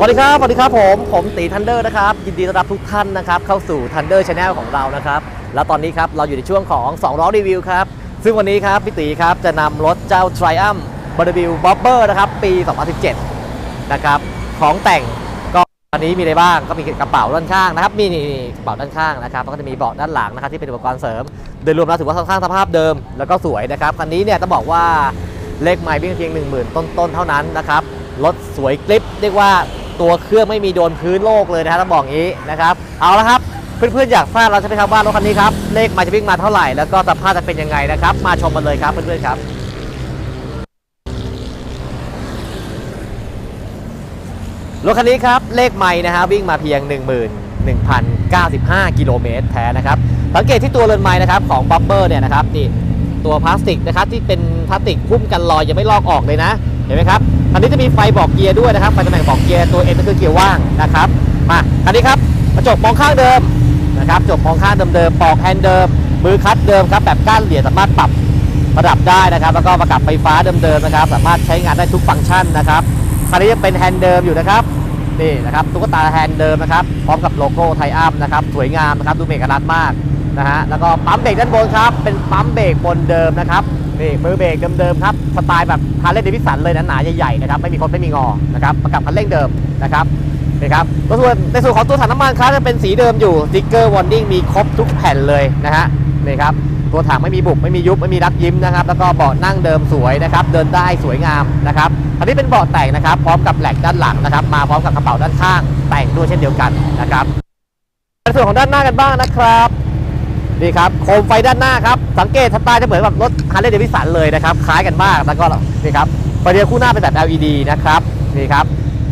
สวัสดีครับ สวัสดีครับผม ผมตีทันเดอร์นะครับ ยินดีต้อนรับทุกท่านนะครับ เข้าสู่ Thunder Channel ของเรานะครับ แล้วตอนนี้ครับ เราอยู่ในช่วงของ2ล้อรีวิวครับ ซึ่งวันนี้ครับ พี่ตีครับ จะนำรถเจ้า Triumph b o d y b i l Bobber นะครับ ปี 2017 นะครับ ของแต่งก็อันนี้มีอะไรบ้าง ก็มีกระเป๋าด้านข้างนะครับ มีกระเป๋าด้านข้างนะครับ แล้วก็จะมีเบาะด้านหลังนะครับที่เป็นอุปกรณ์เสริม โดยรวมแล้วถือว่าค่อนข้างสภาพเดิม แล้วก็สวยนะครับ คันนี้เนี่ยต้องบอกว่าเลขไมล์เพียงเพียง10,000 ต้นๆ เท่านั้นนะครับ รถสวยกลิปเรียกว่า ตัวเครื่องไม่มีโดนพื้นโลกเลยนะฮะต้องบอกงี้นะครับ เอาละครับเพื่อนๆอยากทราบเราจะไปทางบ้านรถคันนี้ครับเลขมล์จะวิ่งมาเท่าไหร่แล้วก็สภาพจะเป็นยังไงนะครับ มาชมกันเลยครับเพื่อนๆครับรถคันนี้ครับเลขไมล์นะฮะวิ่งมาเพียง 11,095 กิโลเมตรแท้นะครับสังเกตที่ตัวเรือนไม้นะครับของบับเบอร์เนี่ยนะครับนี่ตัวพลาสติกนะครับที่เป็นพลาสติกหุ้มกันรอยยังไม่ลอกออกเลยนะ ห็นไหมครับคันนี้จะมีไฟบอกเกียร์ด้วยนะครับไฟตำแหน่งบอกเกียร์ตัวเอ็นก็คือเกียร์ว่างนะครับมาคันนี้ครับกระจกมองข้างเดิมนะครับกระจกมองข้างเดิมๆปอกแฮนด์เดิม มือคัดเดิมครับแบบก้านเหลี่ยมสามารถปรับระดับได้นะครับ แล้วก็ประกับไฟฟ้าเดิมๆนะครับ สามารถใช้งานได้ทุกฟังก์ชันนะครับคันนี้ยังเป็นแฮนด์เดิมอยู่นะครับนี่นะครับตุ๊กตาแฮนด์เดิมนะครับพร้อมกับโลโก้ไทอัมนะครับสวยงามนะครับดูเมกนัดมากนะฮะแล้วก็ปั๊มเบรกด้านบนครับเป็นปั๊มเบรกบนเดิมนะครับ นี่มือเบรกเดิมๆครับสไตล์แบบฮาร์เลย์เดวิสันเลยนะหนาใหญ่ๆนะครับไม่มีคดไม่มีงอนะครับประกับคันเร่งเดิมนะครับนี่ครับแล้วส่วนในส่วนของตัวถังน้ำมันครับจะเป็นสีเดิมอยู่สติ๊กเกอร์วอร์นิ่งมีครบทุกแผ่นเลยนะฮะนี่ครับตัวถังไม่มีบุบไม่มียุบไม่มีรักยิ้มนะครับแล้วก็เบาะนั่งเดิมสวยนะครับเดินได้สวยงามนะครับอันนี้เป็นเบาะแต่งนะครับ พร้อมกับแหลกด้านหลังนะครับ มาพร้อมกับกระเป๋าด้านข้างแต่งด้วยเช่นเดียวกันนะครับในส่วนของด้านหน้ากันบ้างนะครับ นี่ครับโคมไฟด้านหน้าครับ สังเกตสไตล์จะเหมือนแบบรถฮาร์เลย์เดวิสันเลยนะครับ คล้ายกันมากแล้วก็นี่ครับไฟเดียวคู่หน้าเป็นแบบ LED นะครับนี่ครับ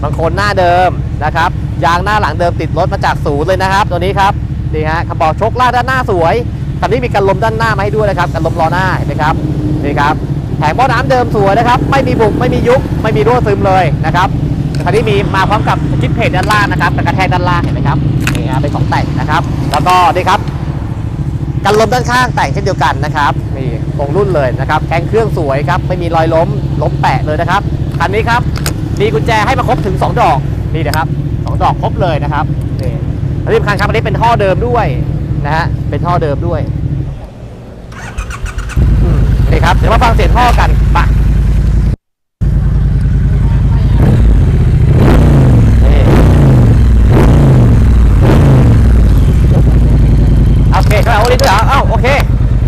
บางคนหน้าเดิมนะครับยางหน้าหลังเดิมติดรถมาจากศูนย์เลยนะครับ ตัวนี้ครับนี่ฮะกระบอกชกล่าด้านหน้าสวยคันนี้มีกันลมด้านหน้ามาให้ด้วยนะครับกันลมล้อหน้าเห็นไหมครับนี่ครับแผงหม้อน้ำเดิมสวยนะครับ ไม่มีบุกไม่มียุบไม่มีรั่วซึมเลยนะครับคันนี้มีมาพร้อมกับสกิปเพจด้านล่างนะครับกับกระแทกด้านล่างเห็นไหมครับนี่ฮะเป็นของแต่งนะครับ แล้วก็นี่ครับ กันลมด้านข้างแต่งเช่นเดียวกันนะครับนี่ตรงรุ่นเลยนะครับแกงเครื่องสวยครับไม่มีรอยล้มล้มแปะเลยนะครับคันนี้ครับมีกุญแจให้มาครบถึง 2 ดอกนี่นะครับสองดอกครบเลยนะครับนี่และที่สำคัญครับอันนี้เป็นท่อเดิมด้วยนะฮะเป็นท่อเดิมด้วยนี่ครับเดี๋ยวมาฟังเสียงท่อกันไปะโอเคก็โอลินด้วยเหรอเอ้า โอเค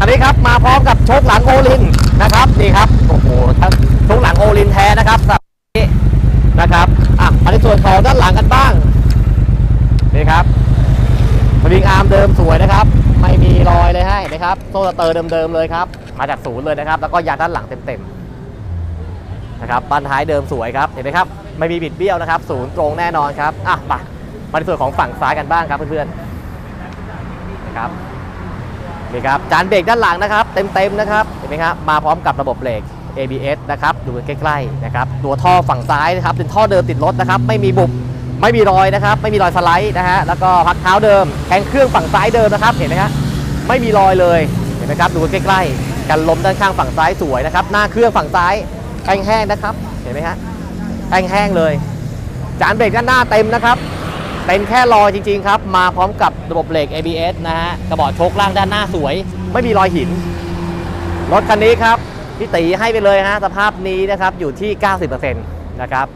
อันนี้ครับมาพร้อมกับโชคหลังโอลินนะครับนี่ครับโอ้โหทั้งโชคหลังโอลินแท้นะครับสับนี้นะครับอะมาในส่วนของด้านหลังกันบ้างนี่ครับสวิงอาร์มเดิมสวยนะครับ ไม่มีรอยเลยให้นะครับโซ่เตอร์เดิมๆเลยครับมาจากศูนย์เลยนะครับ แล้วก็ยางด้านหลังเต็มๆนะครับบ้นท้ายเดิมสวยครับเห็นไหมครับไม่มีบิดเบี้ยวนะครับ ศูนย์ตรงแน่นอนครับอะมามาในส่วนของฝั่งซ้ายกันบ้างครับเพื่อนๆนะครับ นี่ครับจานเบรกด้านหลังนะครับ เต็มๆนะครับเห็นไหมครับมาพร้อมกับระบบเบรก ABS นะครับดูใกล้ๆนะครับตัวท่อฝั่งซ้ายนะครับเป็นท่อเดิมติดรถนะครับไม่มีบุบไม่มีรอยนะครับ ไม่มีรอยสไลด์นะฮะแล้วก็พักเท้าเดิมแข้งเครื่องฝั่งซ้ายเดิมนะครับ เห็นไหมครับไม่มีรอยเลยเห็นไหมครับดูใกล้ๆกันลมด้านข้างฝั่งซ้ายสวยนะครับ หน้าเครื่องฝั่งซ้ายแห้งๆนะครับ เห็นไหมฮะแห้งๆเลย จานเบรกด้านหน้าเต็มนะครับ เต็มแค่รอยจริง ๆ ครับ มาพร้อมกับระบบเบรก ABS นะฮะกระบอกโชคล่างด้านหน้าสวย ไม่มีรอยหิน รถคันนี้ครับพี่ตีให้ไปเลยฮะสภาพนี้นะครับอยู่ที่ 90%นะครับ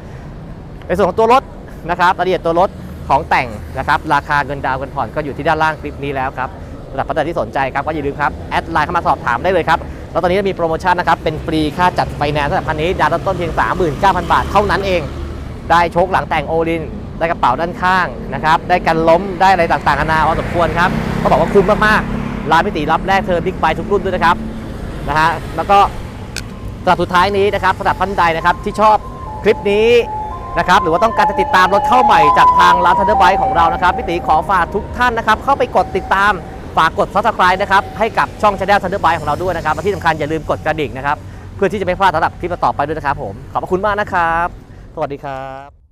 ในส่วนของตัวรถนะครับรายละเอียดตัวรถของแต่งนะครับราคาเงินดาวเงินผ่อนก็อยู่ที่ด้านล่างคลิปนี้แล้วครับสำหรับท่านใดที่สนใจครับก็อย่าลืมครับแอดไลน์เข้ามาสอบถามได้เลยครับแล้วตอนนี้มีโปรโมชั่นนะครับเป็นฟรีค่าจัดไฟแนนซ์สำหรับคันนี้ดาวน์ต้นเพียง 39,000 บาทเท่านั้นเอง ได้โชคหลังแต่งโอลิน ได้กระเป๋าด้านข้างนะครับ ได้กันล้มได้อะไรต่างๆนานาพอสมควรครับก็บอกว่าคุ้มมากๆ ร้านพิติรับแรกเธอบิ๊กไบทุกรุ่นด้วยนะครับนะฮะแล้วก็สำหรับสุดท้ายนี้นะครับสำหรับท่านใดนะครับที่ชอบคลิปนี้นะครับหรือว่าต้องการจะติดตามรถเข้าใหม่จากทางร้านทันเดอร์ไบของเรานะครับพี่ตีขอฝากทุกท่านนะครับ เข้าไปกดติดตามฝากกด subscribe นะครับให้กับช่องช anel ทันเดอร์ไบของเราด้วยนะครับและที่สำคัญอย่าลืมกดกระดิ่งนะครับเพื่อที่จะไม่พลาดสำหรับคลิปต่อไปด้วยนะครับผมขอบพระคุณมากนะครับ สวัสดีครับ